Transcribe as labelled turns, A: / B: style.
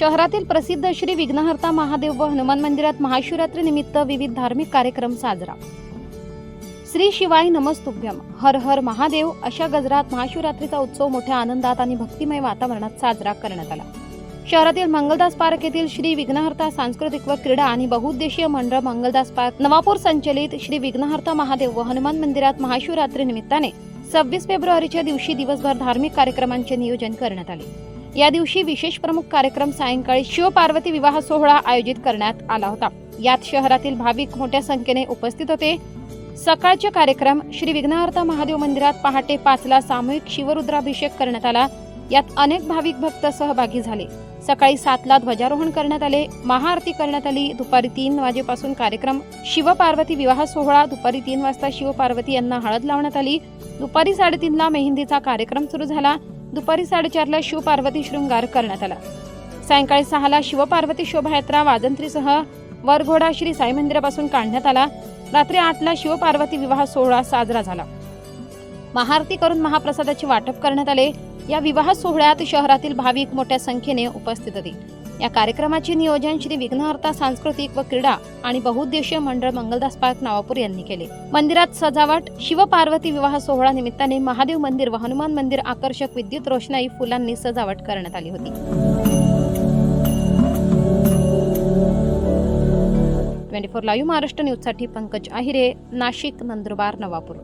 A: शहरातील प्रसिद्ध श्री विघ्नहर्ता महादेव व हनुमान मंदिरात महाशिवरात्री निमित्त विविध धार्मिक कार्यक्रम साजरा. श्री शिवाय नमस्तुभ्यम. हर हर महादेव अशा गजरात महाशिवरात्रीचा उत्सव मोठ्या आनंदात आणि भक्तिमय वातावरणात साजरा करण्यात आला. शहरातील मंगलदास पार्क येथील श्री विघ्नहर्ता सांस्कृतिक व क्रीडा आणि बहुउद्देशीय मंडळ मंगलदास पार्क नवापूर संचलित श्री विघ्नहर्ता महादेव व हनुमान मंदिरात महाशिवरात्री निमित्ताने सव्वीस फेब्रुवारीच्या दिवशी दिवसभर धार्मिक कार्यक्रमांचे नियोजन करण्यात आले. या दिवशी विशेष प्रमुख कार्यक्रम सायंकाळी शिवपार्वती विवाह सोहळा आयोजित करण्यात आला होता. यात शहरातील भाविक मोठ्या संख्येने उपस्थित होते. सकाळचे कार्यक्रम श्री विघ्नहर्ता महादेव मंदिरात पहाटे पाचला सामूहिक शिवरुद्राभिषेक करण्यात आला. यात अनेक भाविक भक्त सहभागी झाले. सकाळी सातला ध्वजारोहण करण्यात आले. महाआरती करण्यात आली. दुपारी तीन वाजेपासून कार्यक्रम शिवपार्वती विवाह सोहळा दुपारी तीन वाजता शिवपार्वती यांना हळद लावण्यात आली. दुपारी साडेतीनला मेहंदीचा कार्यक्रम सुरू झाला. दुपारी साडेचारला शिवपार्वती शृंगार करण्यात आला. सायंकाळी सहाला शिवपार्वती शोभायात्रा वाजंत्रीसह वरघोडा श्री साई मंदिरापासून काढण्यात आला. रात्री आठला शिवपार्वती विवाह सोहळा साजरा झाला. महाआरती करून महाप्रसादाचे वाटप करण्यात आले. या विवाह सोहळ्यात शहरातील भाविक मोठ्या संख्येने उपस्थित होते. या कार्यक्रमाचे नियोजन श्री विघ्नहर्ता सांस्कृतिक व क्रीडा आणि बहुउद्देशीय मंडळ मंगलदास पार्क नवापूर यांनी केले. मंदिरात सजावट शिवपार्वती विवाह सोहळा निमित्ताने महादेव मंदिर व हनुमान मंदिर आकर्षक विद्युत रोषणाई फुलांनी सजावट करण्यात आली होती. ट्वेंटी फोर लाईव्ह महाराष्ट्र न्यूजसाठी पंकज आहिरे नाशिक नंदुरबार नवापूर.